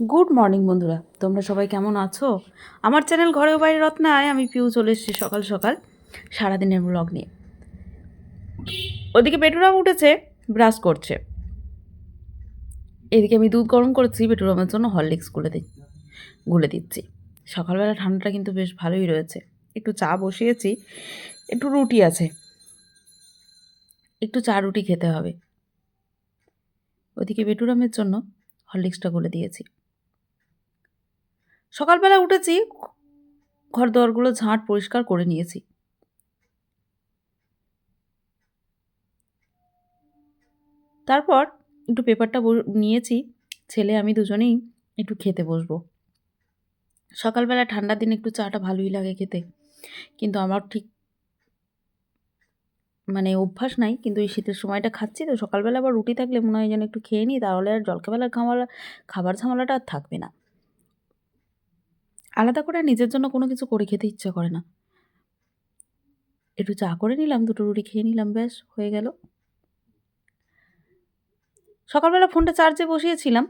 Good morning বন্ধুরা। তোমরা সবাই কেমন আছো? আমার চ্যানেল ঘরেও বাইরে রত্নায় আমি পিউ চলে এসেছি সকাল সকাল সারাদিনের ব্লগ নিয়ে। ওদিকে পেটুরাম উঠেছে ব্রাশ করছে। এদিকে আমি দুধ গরম করেছি পেটুরামের জন্য হরলিক্স গুলে দিই গুলে দিচ্ছি। সকালবেলা ঠান্ডাটা কিন্তু বেশ ভালোই রয়েছে। একটু চা বসিয়েছি, একটু রুটি আছে। একটু চা রুটি খেতে হবে। ওদিকে বেটুরামের জন্য হরলিক্সটা গুলে দিয়েছি। সকালবেলা উঠেছি ঘর দোয়ারগুলো ঝাঁট পরিষ্কার করে নিয়েছি। তারপর একটু পেপারটা নিয়েছি, ছেলে আমি দুজনেই একটু খেতে বসবো। সকালবেলা ঠান্ডার দিনে একটু চাটা ভালোই লাগে খেতে, কিন্তু আমার ঠিক মানে অভ্যাস নাই, কিন্তু এই শীতের সময়টা খাচ্ছি, তো সকালবেলা আবার রুটি থাকলে মনে হয় যেন একটু খেয়ে নিই, তাহলে আর জলখাবেলার খাওয়া খাবার ঝামেলাটা আর থাকবে না। আলাদা করে নিজের জন্য কোনো কিছু করে খেতে ইচ্ছা করে না। একটু চা করে নিলাম, দুটো রুটি খেয়ে নিলাম, ব্যাস, হয়ে গেল। সকালবেলা ফোনটা চার্জে বসিয়েছিলাম।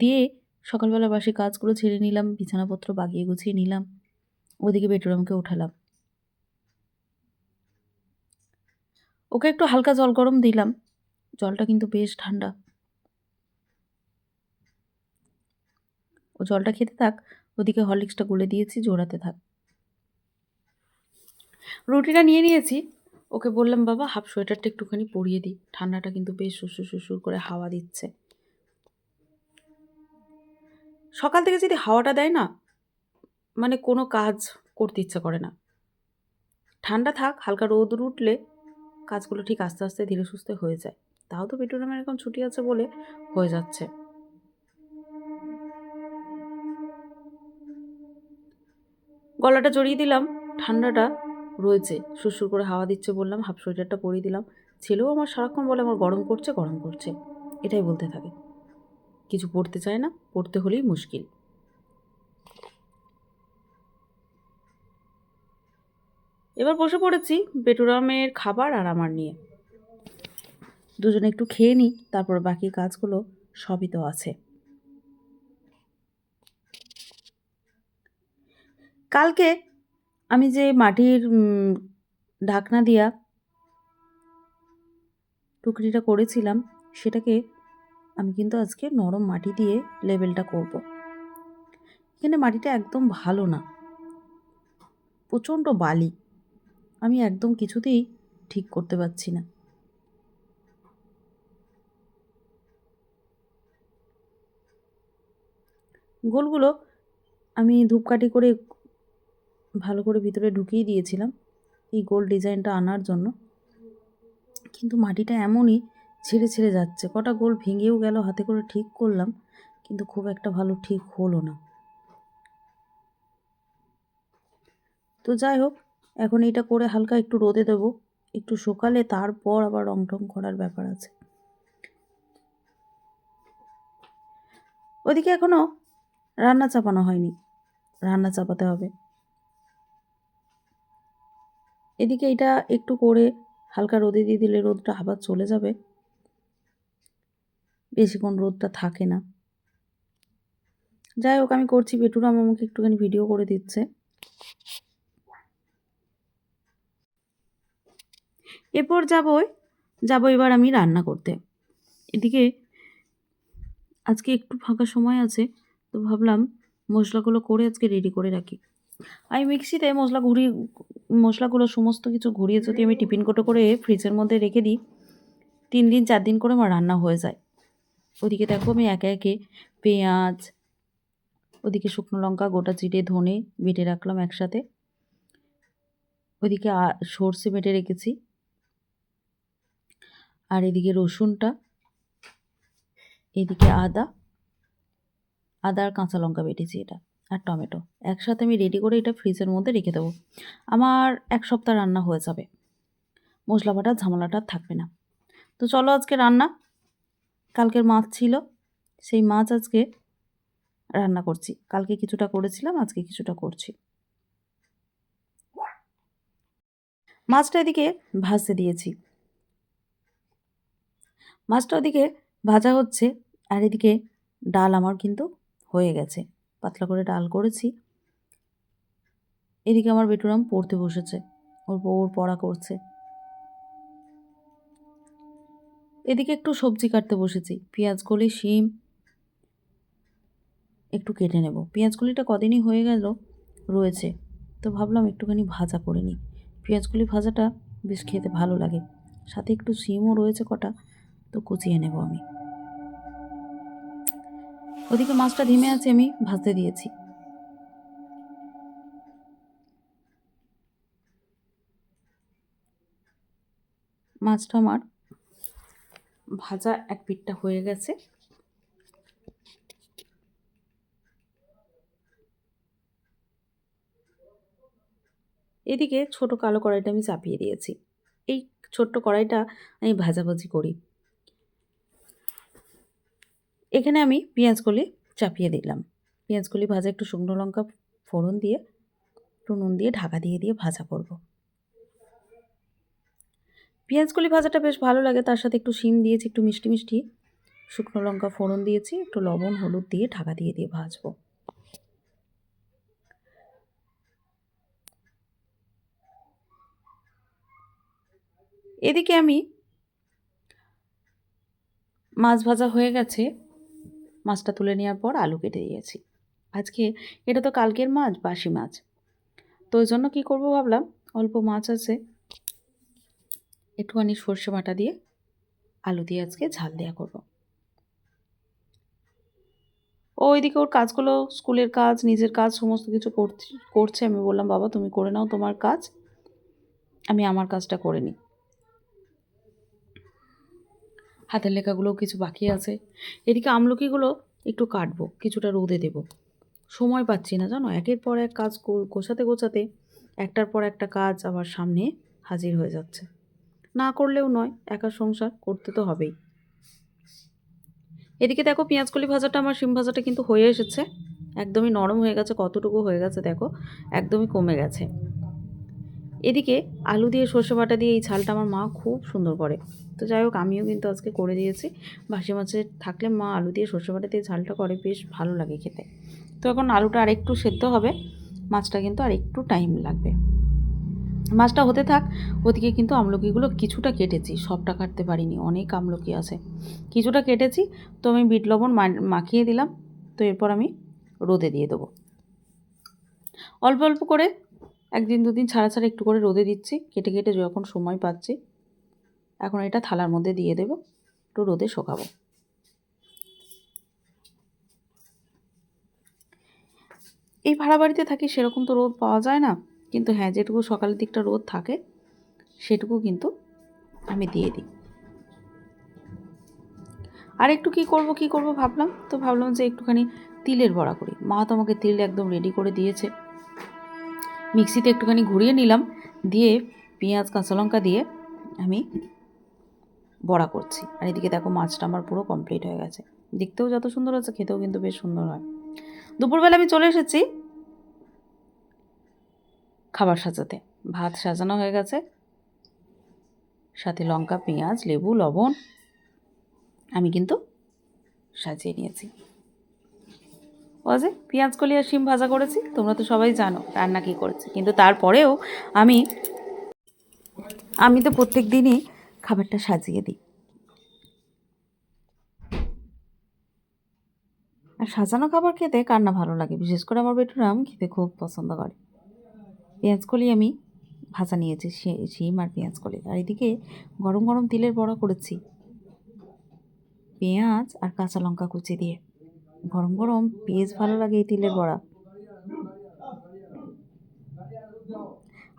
দিয়ে সকালবেলা বাসি কাজগুলো ছেড়ে নিলাম, বিছানাপত্র বাগিয়ে গুছিয়ে নিলাম, ওদিকে বেডরুমকে উঠালাম। ওকে একটু হালকা জল গরম দিলাম, জলটা কিন্তু বেশ ঠান্ডা। ও জলটা খেতে থাক ওদিকে হরলিক্সটা গুলে দিয়েছি, জোড়াতে থাক। রুটিটা নিয়ে নিয়েছি। ওকে বললাম, বাবা, হাফ সোয়েটারটা একটুখানি পরিয়ে দিই। ঠান্ডাটা কিন্তু বেশ সুসুর সুসুর করে হাওয়া দিচ্ছে। সকাল থেকে যদি হাওয়াটা দেয় না মানে কোনো কাজ করতে ইচ্ছা করে না। ঠান্ডা থাক, হালকা রোদ উঠলে কাজগুলো ঠিক আস্তে আস্তে ধীরে সুস্থে হয়ে যায়। তাও তো পেট্রোনামের এখন ছুটি আছে বলে হয়ে যাচ্ছে। গলাটা জড়িয়ে দিলাম, ঠান্ডাটা রয়েছে। সুসুর করে হাওয়া দিচ্ছে বললাম, হাফ সোয়েটারটা পরিয়ে দিলাম। ছেলেও আমার সারাক্ষণ বলে আমার গরম করছে গরম করছে। এটাই বলতে থাকে। কিছু পড়তে চায় না, পড়তে হলেই মুশকিল। এবার বসে পড়েছি বেটুরামের খাবার আর আমার নিয়ে। দুজনে একটু খেয়ে নিই, তারপর বাকি কাজগুলো সবই তো আছে। কালকে আমি যে মাটির ঢাকনা দিয়া টুকরিটা করেছিলাম, সেটাকে আমি কিন্তু আজকে নরম মাটি দিয়ে লেবেলটা করব। এখানে মাটিটা একদম ভালো না, প্রচণ্ড বালি, আমি একদম কিছুতেই ঠিক করতে পারছি না গোলগুলো আমি ধূপকাঠি করে ভালো করে ভিতরে ঢুকিয়ে দিয়েছিলাম এই গোল ডিজাইনটা আনার জন্য। কিন্তু মাটিটা এমনই ছেড়ে ছেড়ে যাচ্ছে। কটা গোল ভেঙেও গেল, হাতে করে ঠিক করলাম, কিন্তু খুব একটা ভালো ঠিক হলো না। তো যাই হোক, এখন এটা করে হালকা একটু রোদে দেবো, একটু সকালে তারপর আবার রং টং করার ব্যাপার আছে। ওদিকে এখনও রান্না চাপানো হয়নি, রান্না চাপাতে হবে। এদিকে এটা একটু করে হালকা রোদে দিয়ে দিলে রোদটা আবার চলে যাবে। বেশিক্ষণ রোদটা থাকে না। যাই হোক, আমি করছি। বেটুরাম আমাকে একটুখানি ভিডিও করে দিচ্ছে। এরপর যাব যাব এবার আমি রান্না করতে। এদিকে আজকে একটু ফাঁকা সময় আছে, তো ভাবলাম মশলাগুলো করে আজকে রেডি করে রাখি। আমি মিক্সিতে মশলা ঘুরিয়ে মশলাগুলো সমস্ত কিছু ঘুরিয়ে যদি আমি টিফিন কোটো করে ফ্রিজের মধ্যে রেখে দিই, তিন দিন, চার দিন করে আমার রান্না হয়ে যায়। ওদিকে দেখো আমি একে একে পেঁয়াজ, ওদিকে শুকনো লঙ্কা, গোটা চিটে ধনে বেটে রাখলাম একসাথে। ওদিকে সর্ষে বেটে রেখেছি। আর এদিকে রসুনটা, এদিকে আদা আদা আর কাঁচা লঙ্কা বেটেছি এটা। আর টমেটো। একসাথে আমি রেডি করে এটা ফ্রিজের মধ্যে রেখে দেবো। আমার এক সপ্তাহ রান্না হয়ে যাবে। মশলা বাটার ঝামেলাটা থাকবে না। তো চলো আজকে রান্না। কালকের মাছ ছিল। সেই মাছ আজকে রান্না করছি। কালকে কিছুটা করেছিলাম, আজকে কিছুটা করছি। মাছটা এদিকে ভাজতে দিয়েছি। মাছটা ওদিকে ভাজা হচ্ছে, আর এদিকে ডাল আমার কিন্তু হয়ে গেছে। পাতলা করে ডাল করেছি। এদিকে আমার বেটুরাম পড়তে বসেছে। ওর বউর পড়া করছে। এদিকে একটু সবজি কাটতে বসেছি। পেঁয়াজকলি শিম একটু কেটে নেব। পেঁয়াজকলিটা কদিনই হয়ে গেল, রয়েছে। তো ভাবলাম একটুখানি ভাজা করে নিই। পেঁয়াজকলি ভাজাটা বেশ খেতে ভালো লাগে। সাথে একটু শিমও রয়েছে কটা, তো কুচিয়ে নেব আমি। ওদিকে মাছটা ধিমে আছে, আমি ভাজতে দিয়েছি। মাছটা আমার ভাজা এক পিঠটা হয়ে গেছে। এদিকে ছোট কালো কড়াইটা আমি চাপিয়ে দিয়েছি। এই ছোট্ট কড়াইটা আমি ভাজাভাজি করি। এখানে আমি পেঁয়াজকলি চাপিয়ে দিলাম। পেঁয়াজকলি ভাজা একটু শুকনো লঙ্কা ফোড়ন দিয়ে, একটু নুন দিয়ে ঢাকা দিয়ে দিয়ে ভাজা করব। পেঁয়াজকলি ভাজাটা বেশ ভালো লাগে, তার সাথে একটু শিম দিয়েছি, একটু মিষ্টি মিষ্টি। শুকনো লঙ্কা ফোড়ন দিয়েছি, একটু লবণ, হলুদ দিয়ে ঢাকা দিয়ে দিয়ে ভাজবো। এদিকে আমি মাছ ভাজা হয়ে গেছে। মাছটা তুলে নেওয়ার পর আলু কেটে দিয়েছি। আজকে এটা তো কালকের মাছ, বাসি মাছ। তো ওই জন্য কী করব ভাবলাম, অল্প মাছ আছে, একটুখানি সর্ষে বাটা দিয়ে আলু দিয়ে আজকে ঝাল দেওয়া করব। ও ওইদিকে ওর কাজগুলো, স্কুলের কাজ, নিজের কাজ, সমস্ত কিছু করছে। আমি বললাম, বাবা, তুমি করে নাও তোমার কাজ। আমি আমার কাজটা করে নিই। হাতের লেখাগুলোও কিছু বাকি আছে। এদিকে আমলকিগুলো একটু কাটবো, কিছুটা রোদে দেব। সময় পাচ্ছি না, জানো? একের পর এক কাজ গোছাতে গোছাতে একটার পর একটা কাজ আবার সামনে হাজির হয়ে যাচ্ছে। না করলেও নয়, একা সংসার করতে তো হবেই। এদিকে দেখো, পেঁয়াজকলি ভাজাটা, আমার শিম ভাজাটা কিন্তু হয়ে এসেছে। একদমই নরম হয়ে গেছে, কতটুকু হয়ে গেছে দেখো, একদমই কমে গেছে। এদিকে আলু দিয়ে সর্ষে বাটা দিয়ে এই ঝালটা আমার মা খুব সুন্দর করে। তো যাই হোক, আমিও কিন্তু আজকে করে দিয়েছি। বাসি মাছের থাকলে মা আলু দিয়ে সর্ষে বাটা দিয়ে ঝালটা করে, বেশ ভালো লাগে খেতে। তো এখন আলুটা আরেকটু সেদ্ধ হবে। মাছটা কিন্তু আর একটু টাইম লাগবে। মাছটা হতে থাক, ওদিকে কিন্তু আমলকিগুলো কিছুটা কেটেছি, সবটা কাটতে পারিনি, অনেক আমলকি আছে। কিছুটা কেটেছি, তো আমি বিট লবণ মাখিয়ে দিলাম, তো এরপর আমি রোদে দিয়ে দেবো। অল্প অল্প করে একদিন দুদিন ছাড়া ছাড়া একটু করে রোদে দিচ্ছি। কেটে কেটে যখন সময় পাচ্ছি, এখন এটা থালার মধ্যে দিয়ে দেবো। একটু রোদে শোকাবো। এই ভাড়া বাড়িতে থাকি সেরকম তো রোদ পাওয়া যায় না। কিন্তু হ্যাঁ যেটুকু সকালের দিকটা রোদ থাকে, সেটুকু কিন্তু আমি দিয়ে দিই। আর একটু কী করব কী করব ভাবলাম? তো ভাবলাম যে একটুখানি তিলের বড়া করি। মা তো আমাকে তিল একদম রেডি করে দিয়েছে। মিক্সিতে একটুখানি ঘুরিয়ে নিলাম, দিয়ে পেঁয়াজ, কাঁচা লঙ্কা দিয়ে আমি বড়া করছি। আর এদিকে দেখো মাছটা আমার পুরো কমপ্লিট হয়ে গেছে। দেখতেও যত সুন্দর আছে খেতেও কিন্তু বেশ সুন্দর হয়। দুপুরবেলা আমি চলে এসেছি খাবার সাজাতে। ভাত সাজানো হয়ে গেছে, সাথে লঙ্কা, পেঁয়াজ, লেবু, লবণ আমি কিন্তু সাজিয়ে নিয়েছি। ও যে পেঁয়াজ, কলি আর শিম ভাজা করেছি, তোমরা তো সবাই জানো রান্না কী করেছি। কিন্তু তারপরেও আমি আমি তো প্রত্যেক দিনই খাবারটা সাজিয়ে দিই। আর সাজানো খাবার খেতে কার না ভালো লাগে? বিশেষ করে আমার বেটুরাম খেতে খুব পছন্দ করে। পেঁয়াজ, কলি আমি ভাজা নিয়েছি শিম আর পেঁয়াজ, কলি। আর এদিকে গরম গরম তিলের বড়া করেছি। পেঁয়াজ আর কাঁচা লঙ্কা কুচি দিয়ে। গরম গরম বেশ ভালো লাগে এই তিলের বড়া।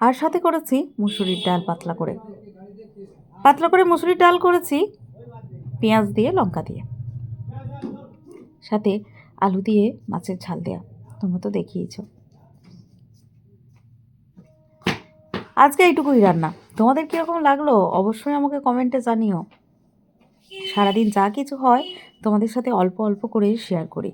আর সাথে করেছি মুসুরির ডাল পাতলা করে। পাতলা করে মুসুরির ডাল করেছি পেঁয়াজ দিয়ে, লঙ্কা দিয়ে। সাথে আলু দিয়ে মাছের ঝাল দেয়া, তোমরা তো দেখিয়েছো। আজকে এইটুকুই রান্না। তোমাদের কীরকম লাগল অবশ্যই আমাকে কমেন্টে জানিও। সারাদিন যা কিছু হয় তোমাদের সাথে অল্প অল্প করে শেয়ার করি।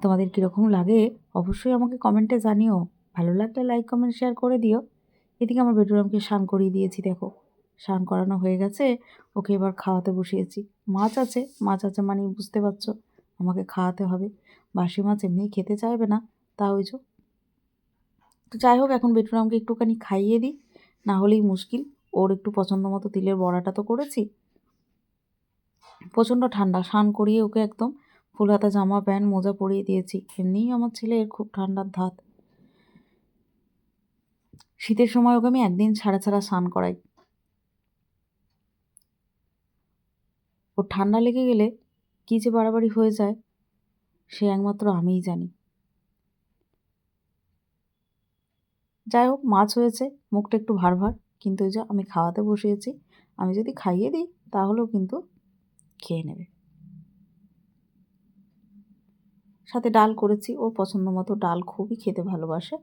তোমাদের কীরকম লাগে অবশ্যই আমাকে কমেন্টে জানিও। ভালো লাগলে লাইক কমেন্ট শেয়ার করে দিও। এদিকে আমার বেডরুমকে স্নান করিয়ে দিয়েছি, দেখো। স্নান করানো হয়ে গেছে, ওকে এবার খাওয়াতে বসিয়েছি। মাছ আছে মাছ আছে মানে বুঝতে পারছ, আমাকে খাওয়াতে হবে। বাসি মাছ এমনিই খেতে চাইবে না, তা ওই তো যাই হোক, এখন বেটুরামকে একটুখানি খাইয়ে দিই, না হলেই মুশকিল। ওর একটু পছন্দ মতো তিলের বড়াটা তো করেছি। প্রচণ্ড ঠান্ডা, স্নান করিয়ে ওকে একদম ফুল হাতা জামা, প্যান্ট, মোজা পরিয়ে দিয়েছি। এমনিই আমার ছেলের খুব ঠান্ডার ধাত। শীতের সময় ওকে আমি একদিন ছাড়া ছাড়া স্নান করাই। ওর ঠান্ডা লেগে গেলে কী যে বাড়াবাড়ি হয়ে যায়, সে একমাত্র আমিই জানি। যাই হোক, মাছ হয়েছে, মুখটা একটু ভার ভার। কিন্তু যে আমি খাওয়াতে বসিয়েছি, আমি যদি খাইয়ে দিই তাহলেও কিন্তু খেয়ে নেবে। সাথে ডাল করেছি, ওর পছন্দ মতো ডাল খুবই খেতে ভালোবাসে।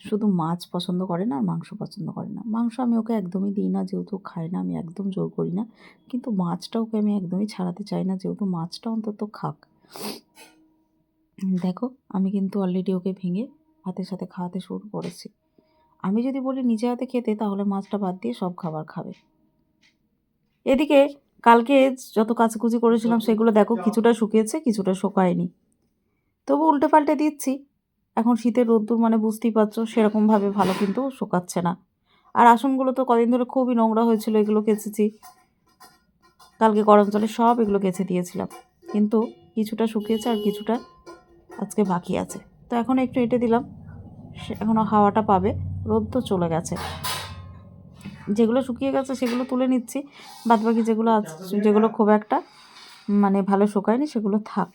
শুধু মাছ পছন্দ করে না, আর মাংস পছন্দ করে না। মাংস আমি ওকে একদমই দিই না, যেহেতু খায় না, আমি একদম জোর করি না। কিন্তু মাছটা ওকে আমি একদমই ছাড়াতে চাই না, যেহেতু মাছটা অন্তত খাক। দেখো, আমি কিন্তু অলরেডি ওকে ভেঙে ভাতের সাথে খাওয়াতে শুরু করেছি। আমি যদি বলি নিজে হাতে খেতে তাহলে মাছটা বাদ দিয়ে সব খাবার খাবে। এদিকে কালকে যত কাচাকুচি করেছিলাম সেগুলো দেখো কিছুটা শুকিয়েছে কিছুটা শুকায়নি। তবু উল্টে পাল্টে দিচ্ছি। এখন শীতের রোদ্দুর মানে বুঝতেই পারছ সেরকমভাবে ভালো কিন্তু শুকাচ্ছে না। আর আসনগুলো তো কদিন ধরে খুবই নোংরা হয়েছিল এগুলো কেচেছি। কালকে গরম জলে সব এগুলো কেচে দিয়েছিলাম। কিন্তু কিছুটা শুকিয়েছে আর কিছুটা আজকে বাকি আছে। তো এখন একটু এঁটে দিলাম। এখনও হাওয়াটা পাবে। রোদ তো চলে গেছে। যেগুলো শুকিয়ে গেছে সেগুলো তুলে নিচ্ছি। বাদ বাকি যেগুলো আছে যেগুলো খুব একটা মানে ভালো শুকায়নি সেগুলো থাক।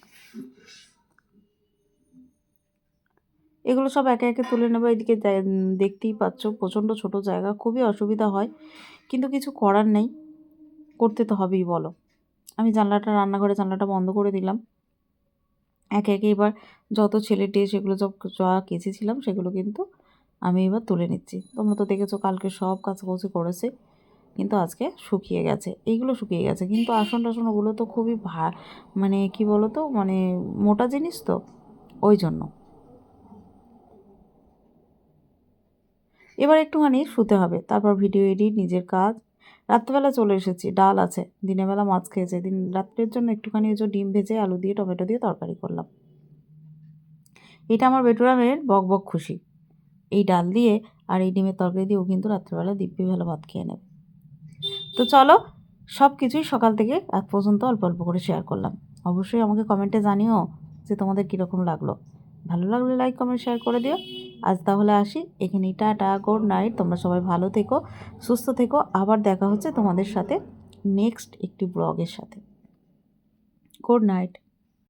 এগুলো সব একে একে তুলে নেব। এদিকে দেখতেই পাচ্ছ প্রচণ্ড ছোট জায়গা। খুবই অসুবিধা হয়। কিন্তু কিছু করার নেই। করতে তো হবেই বলো। আমি জানলাটা রান্নাঘরে জানলাটা বন্ধ করে দিলাম। একে একে এবার যত ছেলে ডে সেগুলো সব যা কেচেছিলাম সেগুলো কিন্তু আমি এবার তুলে নিচ্ছি। তোমরা তো দেখেছ কালকে সব কাছাকাছি করেছে, কিন্তু আজকে শুকিয়ে গেছে। এইগুলো শুকিয়ে গেছে, কিন্তু আসন টাসন ওগুলো তো খুবই ভা মানে কি বলো তো মানে মোটা জিনিস তো, ওই জন্য। এবার একটুখানি শুতে হবে, তারপর ভিডিও এডিট, নিজের কাজ রাত্রেবেলা চলে এসেছি, ডাল আছে। দিনের বেলা মাছ খেয়েছে। দিন, রাত্রের জন্য একটুখানি ওই যে ডিম ভেজে আলু দিয়ে টমেটো দিয়ে তরকারি করলাম। এটা আমার বেটুরামের বক বক খুশি। এই ডাল দিয়ে আর এই ডিমের তরকারি দিয়ে ও কিন্তু রাত্রেবেলা দিব্যি ভালো ভাত খেয়ে নেবে। তো চলো সব কিছুই সকাল থেকে আজ পর্যন্ত অল্প অল্প করে শেয়ার করলাম। অবশ্যই আমাকে কমেন্টে জানিও যে তোমাদের কীরকম লাগল। ভালো লাগলে লাইক কমেন্ট শেয়ার করে দিও। আজ তাহলে আসি। এখানেই টাটা গুড নাইট তোমরা সবাই ভালো থেকো, সুস্থ থেকো। আবার দেখা হচ্ছে তোমাদের সাথে নেক্সট একটি ব্লগের সাথে। Good night